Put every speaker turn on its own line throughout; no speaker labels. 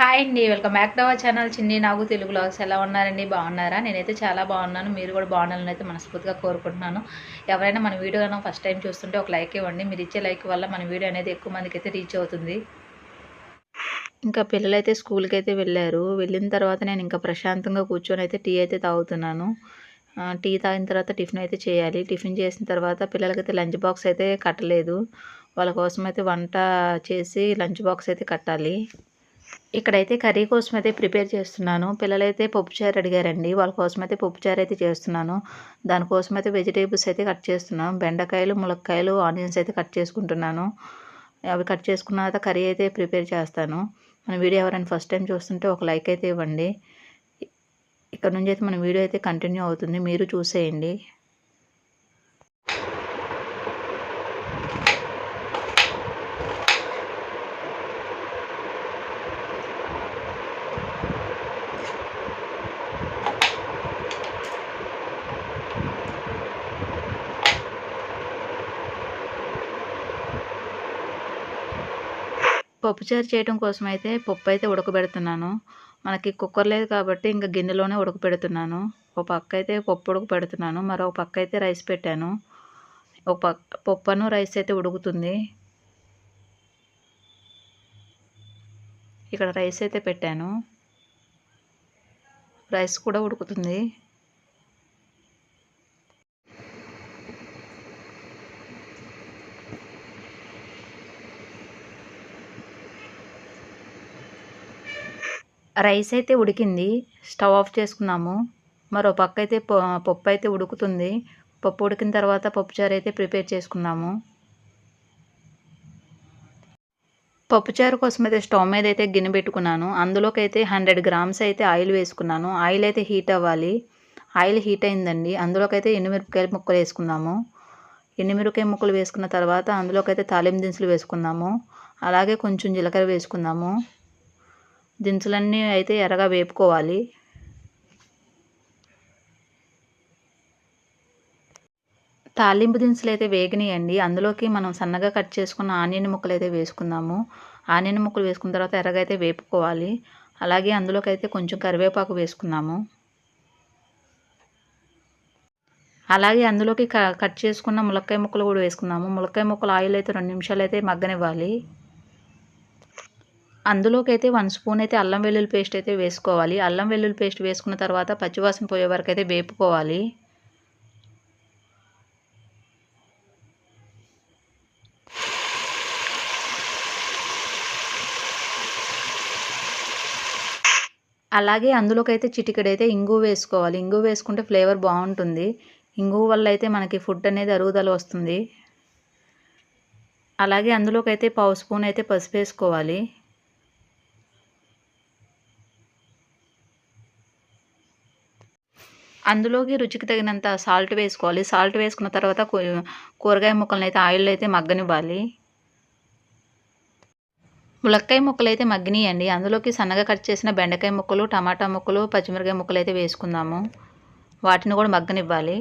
Hi అండి welcome back to our channel Chinni నాకు Telugu logs ఎలా ఉన్నారండి? బాగున్నారా? నేనైతే చాలా బాగున్నాను. మీరు కూడా బాగున్నాలని అయితే మనస్ఫూర్తిగా కోరుకుంటున్నాను. ఎవరైనా మన వీడియో కనుక ఫస్ట్ టైం చూస్తుంటే ఒక లైక్ ఇవ్వండి. మీరు ఇచ్చే లైక్ వల్ల మన వీడియో అనేది ఎక్కువ మందికి అయితే రీచ్ అవుతుంది. ఇంకా పిల్లలైతే స్కూల్కి అయితే వెళ్ళారు. వెళ్ళిన తర్వాత నేను ఇంకా ప్రశాంతంగా కూర్చొని అయితే టీ అయితే తాగుతున్నాను. టీ తాగిన తర్వాత టిఫిన్ అయితే చేయాలి. టిఫిన్ చేసిన తర్వాత పిల్లలకైతే లంచ్ బాక్స్ అయితే కట్టలేదు. వాళ్ళ కోసం అయితే వంట చేసి లంచ్ బాక్స్ అయితే కట్టాలి. ఇక్కడైతే కర్రీ కోసం అయితే ప్రిపేర్ చేస్తున్నాను. పిల్లలైతే పప్పుచారు అడిగారండి. వాళ్ళ కోసం అయితే పప్పుచారు అయితే చేస్తున్నాను. దానికోసం అయితే వెజిటేబుల్స్ అయితే కట్ చేస్తున్నాను. బెండకాయలు ములక్కాయలు ఆనియన్స్ అయితే కట్ చేసుకుంటున్నాను. అవి కట్ చేసుకున్న తర్వాత కర్రీ అయితే ప్రిపేర్ చేస్తాను. మన వీడియో ఎవరైనా ఫస్ట్ టైం చూస్తుంటే ఒక లైక్ అయితే ఇవ్వండి. ఇక్కడ నుంచి అయితే మన వీడియో అయితే కంటిన్యూ అవుతుంది. మీరు చూసేయండి. పప్పుచారు చేయడం కోసం అయితే పప్పు అయితే ఉడకబెడుతున్నాను. మనకి కుక్కర్ లేదు కాబట్టి ఇంకా గిన్నెలోనే ఉడకబెడుతున్నాను. ఒక పక్క అయితే పప్పు ఉడకబెడుతున్నాను. మరో పక్క అయితే రైస్ పెట్టాను. ఒక పక్క పప్పును రైస్ అయితే ఉడుకుతుంది. ఇక్కడ రైస్ అయితే పెట్టాను. రైస్ కూడా ఉడుకుతుంది. రైస్ అయితే ఉడికింది. స్టవ్ ఆఫ్ చేసుకున్నాము. మరో పక్క అయితే ప- పప్పు అయితే ఉడుకుతుంది. పప్పు ఉడికిన తర్వాత పప్పుచారు అయితే ప్రిపేర్ చేసుకున్నాము. పప్పుచారు కోసం అయితే స్టవ్ మీద అయితే గిన్నె పెట్టుకున్నాను. అందులోకి అయితే హండ్రెడ్ గ్రామ్స్ అయితే ఆయిల్ వేసుకున్నాను. ఆయిల్ అయితే హీట్ అవ్వాలి. ఆయిల్ హీట్ అయిందండి. అందులోకి అయితే ముక్కలు వేసుకుందాము ఎండుమిరపకాయ ముక్కలు వేసుకున్న తర్వాత అందులోకి అయితే తాలింపు దినుసులు వేసుకుందాము అలాగే కొంచెం జీలకర్ర వేసుకుందాము దినుసులన్నీ అయితే ఎర్రగా వేపుకోవాలి. తాలింపు దినుసులు అయితే వేగినాయండి. అందులోకి మనం సన్నగా కట్ చేసుకున్న ఆనియన్ ముక్కలు అయితే వేసుకుందాము. ఆనియన్ ముక్కలు వేసుకున్న తర్వాత ఎర్రగా అయితే వేపుకోవాలి. అలాగే అందులోకి అయితే కొంచెం కరివేపాకు వేసుకుందాము. అలాగే అందులోకి క కట్ చేసుకున్న ములక్కాయ ముక్కలు కూడా వేసుకుందాము. ములక్కాయ ముక్కలు ఆయిల్ అయితే రెండు నిమిషాలు అయితే మగ్గనివ్వాలి. అందులోకి అయితే వన్ స్పూన్ అయితే అల్లం వెల్లుల్లి పేస్ట్ అయితే వేసుకోవాలి. అల్లం వెల్లుల్లి పేస్ట్ వేసుకున్న తర్వాత పచ్చివాసన పోయే వరకు అయితే వేపుకోవాలి. అలాగే అందులోకైతే చిటికడైతే చిటికెడైతే ఇంగు వేసుకోవాలి. ఇంగు వేసుకుంటే ఫ్లేవర్ బాగుంటుంది. ఇంగు వల్ల అయితే మనకి ఫుడ్ అనేది అరుగుదల వస్తుంది. అలాగే అందులోకి అయితే పావు స్పూన్ అయితే పసుపు వేసుకోవాలి. అందులోకి రుచికి తగినంత సాల్ట్ వేసుకోవాలి. సాల్ట్ వేసుకున్న తర్వాత కూరగాయ ముక్కలను అయితే ఆయిల్లో అయితే మగ్గనివ్వాలి. ములక్కాయ ముక్కలు అయితే మగ్గినాయండి. అందులోకి సన్నగా కట్ చేసిన బెండకాయ ముక్కలు టమాటా ముక్కలు పచ్చిమిరకాయ ముక్కలు అయితే వేసుకుందాము. వాటిని కూడా మగ్గనివ్వాలి.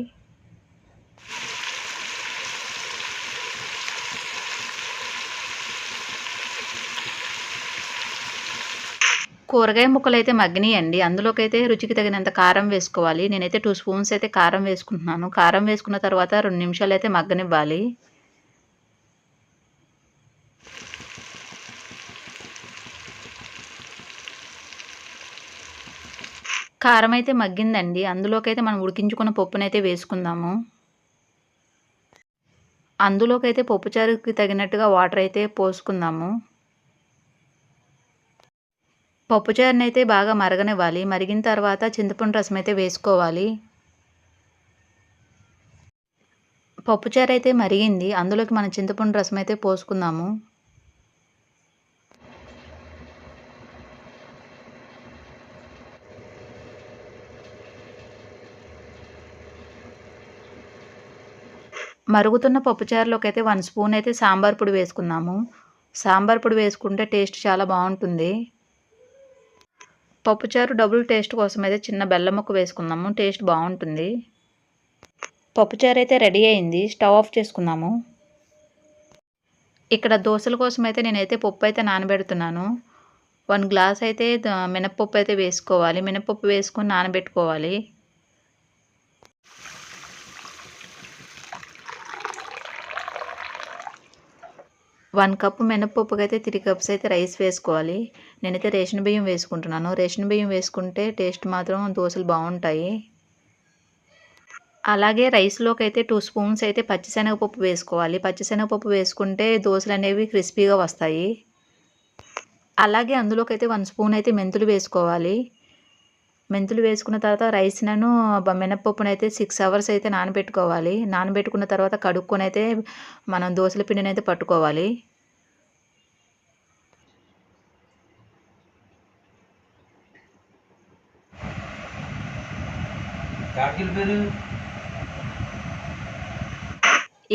కూరగాయ ముక్కలు అయితే మగ్గినాయండి. అందులోకి అయితే రుచికి తగినంత కారం వేసుకోవాలి. నేనైతే టూ స్పూన్స్ అయితే కారం వేసుకుంటున్నాను. కారం వేసుకున్న తర్వాత రెండు నిమిషాలు అయితే మగ్గనివ్వాలి. కారం అయితే మగ్గిందండి. అందులోకైతే మనం ఉడికించుకున్న పప్పునైతే వేసుకుందాము. అందులోకైతే పప్పుచారుకి తగినట్టుగా వాటర్ అయితే పోసుకుందాము. పప్పుచారుని అయితే బాగా మరగనివ్వాలి. మరిగిన తర్వాత చింతపండు రసం అయితే వేసుకోవాలి. పప్పుచారు అయితే మరిగింది. అందులోకి మనం చింతపండు రసం అయితే పోసుకుందాము. మరుగుతున్న పప్పుచారులోకి అయితే వన్ స్పూన్ అయితే సాంబార్ పొడి వేసుకుందాము. సాంబార్ పొడి వేసుకుంటే టేస్ట్ చాలా బాగుంటుంది. పప్పుచారు డబుల్ టేస్ట్ కోసం అయితే చిన్న బెల్లం ముక్క వేసుకుందాము. టేస్ట్ బాగుంటుంది. పప్పుచారు అయితే రెడీ అయింది. స్టవ్ ఆఫ్ చేసుకుందాము. ఇక్కడ దోశల కోసం అయితే నేనైతే పప్పు అయితే నానబెడుతున్నాను. వన్ గ్లాస్ అయితే మినప్పప్పు అయితే వేసుకోవాలి. మినప్పప్పు వేసుకొని నానబెట్టుకోవాలి. వన్ కప్ మినప్పప్పుకి అయితే త్రీ కప్స్ అయితే రైస్ వేసుకోవాలి. నేనైతే రేషన్ బియ్యం వేసుకుంటున్నాను. రేషన్ బియ్యం వేసుకుంటే టేస్ట్ మాత్రం దోశలు బాగుంటాయి. అలాగే రైస్లోకి అయితే టూ స్పూన్స్ అయితే పచ్చిశనగపప్పు వేసుకోవాలి. పచ్చిశనగపప్పు వేసుకుంటే దోశలు అనేవి క్రిస్పీగా వస్తాయి. అలాగే అందులోకి అయితే వన్ స్పూన్ అయితే మెంతులు వేసుకోవాలి. మెంతులు వేసుకున్న తర్వాత రైస్నను మినప్పప్పును అయితే సిక్స్ అవర్స్ అయితే నానబెట్టుకోవాలి. నానబెట్టుకున్న తర్వాత కడుక్కొని అయితే మనం దోశల పిండిని అయితే పట్టుకోవాలి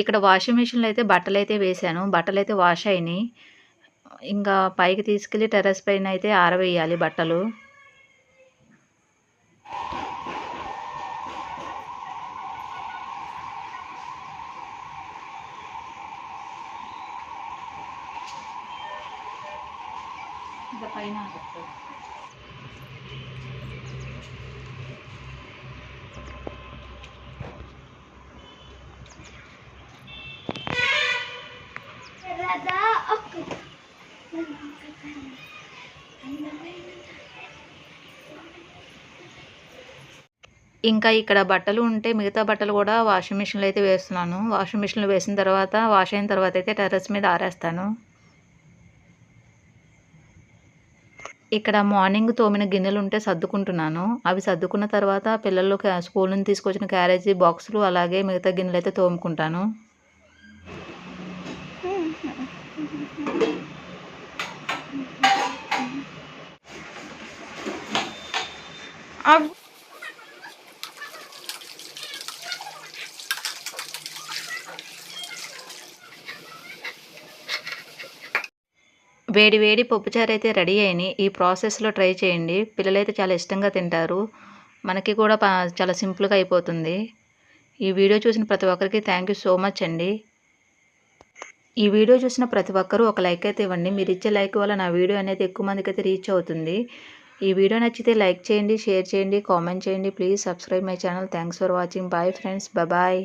ఇక్కడ వాషింగ్ మిషన్లో అయితే బట్టలు అయితే వేసాను బట్టలు అయితే వాష్ అయినాయి. ఇంకా పైకి తీసుకెళ్ళి టెర్రస్ పైన అయితే ఆరవేయాలి బట్టలు. పైన
Rada ako.
ఇంకా ఇక్కడ బట్టలు ఉంటే మిగతా బట్టలు కూడా వాషింగ్ మిషన్లో అయితే వేస్తున్నాను. వాషింగ్ మిషన్లో వేసిన తర్వాత వాష్ అయిన తర్వాత అయితే టెర్రస్ మీద ఆరేస్తాను. ఇక్కడ మార్నింగ్ తోమిన గిన్నెలు ఉంటే సర్దుకుంటున్నాను. అవి సర్దుకున్న తర్వాత పిల్లలు స్కూల్ నుంచి తీసుకొచ్చిన క్యారేజీ బాక్సులు అలాగే మిగతా గిన్నెలు అయితే తోముకుంటాను వేడి వేడి పప్పుచారు అయితే రెడీ అయినాయి. ఈ ప్రాసెస్లో ట్రై చేయండి. పిల్లలైతే చాలా ఇష్టంగా తింటారు. మనకి కూడా చాలా సింపుల్గా అయిపోతుంది. ఈ వీడియో చూసిన ప్రతి ఒక్కరికి థ్యాంక్ యూ సో మచ్ అండి. ఈ వీడియో చూసిన ప్రతి ఒక్కరూ ఒక లైక్ అయితే ఇవ్వండి. మీరు ఇచ్చే లైక్ వల్ల నా వీడియో అనేది ఎక్కువ మందికి అయితే రీచ్ అవుతుంది. ఈ వీడియో నచ్చితే లైక్ చేయండి షేర్ చేయండి కామెంట్ చేయండి. Please subscribe my channel. Thanks for watching. Bye friends. Bye.